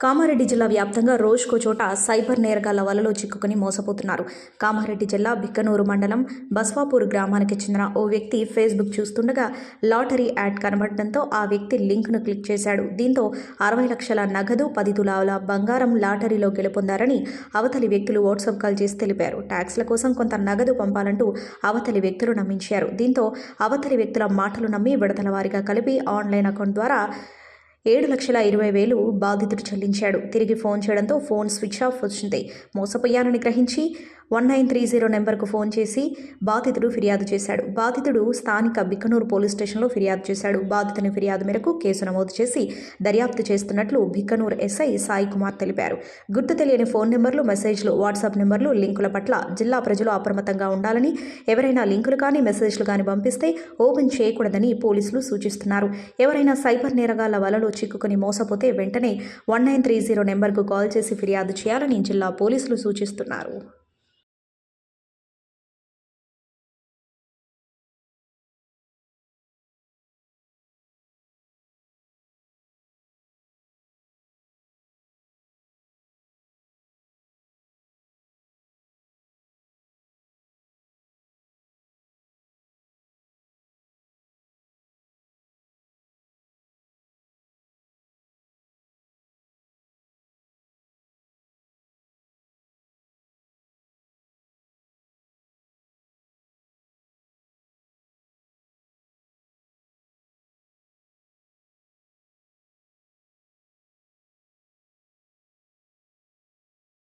కామారెడ్డి జిల్లా వ్యాప్తంగా రోజుకో చోట సైబర్ నేరగాళ్ళ వలలో చిక్కుకుని మోసపోతున్నారు. కామారెడ్డి జిల్లా బిక్కనూరు మండలం బస్వాపూర్ గ్రామానికి చెందిన ఓ వ్యక్తి ఫేస్బుక్ చూస్తుండగా లాటరీ యాడ్ కనబడడంతో ఆ వ్యక్తి లింక్ను క్లిక్ చేశాడు. దీంతో అరవై లక్షల నగదు పది తులాల బంగారం లాటరీలో గెలుపొందారని అవతలి వ్యక్తులు వాట్సాప్ కాల్ చేసి తెలిపారు. ట్యాక్స్ల కోసం కొంత నగదు పంపాలంటూ అవతలి వ్యక్తులు నమ్మించారు. దీంతో అవతలి వ్యక్తుల మాటలు నమ్మి విడతల వారిగా కలిపి ఆన్లైన్ అకౌంట్ ద్వారా ఏడు లక్షల ఇరవై వేలు బాధితుడు చెల్లించాడు. తిరిగి ఫోన్ చేయడంతో ఫోన్ స్విచ్ ఆఫ్ వచ్చింది. మోసపోయానని గ్రహించి వన్ నైన్ త్రీ జీరో నెంబర్కు ఫోన్ చేసి బాధితుడు ఫిర్యాదు చేశాడు. బాధితుడు స్థానిక బిక్కనూరు పోలీస్ స్టేషన్లో ఫిర్యాదు చేశాడు. బాధితుని ఫిర్యాదు మేరకు కేసు నమోదు చేసి దర్యాప్తు చేస్తున్నట్లు బిక్కనూరు ఎస్ఐ సాయి కుమార్ తెలిపారు. గుర్తు తెలియని ఫోన్ నెంబర్లు మెసేజ్లు వాట్సాప్ నెంబర్లు లింకుల పట్ల జిల్లా ప్రజలు అప్రమత్తంగా ఉండాలని ఎవరైనా లింకులు కానీ మెసేజ్లు కానీ పంపిస్తే ఓపెన్ చేయకూడదని పోలీసులు సూచిస్తున్నారు. ఎవరైనా సైబర్ నేరగాళ్ళ వలలో చిక్కుకుని మోసపోతే వెంటనే వన్ నైన్ త్రీ జీరో నెంబర్కు కాల్ చేసి ఫిర్యాదు చేయాలని జిల్లా పోలీసులు సూచిస్తున్నారు.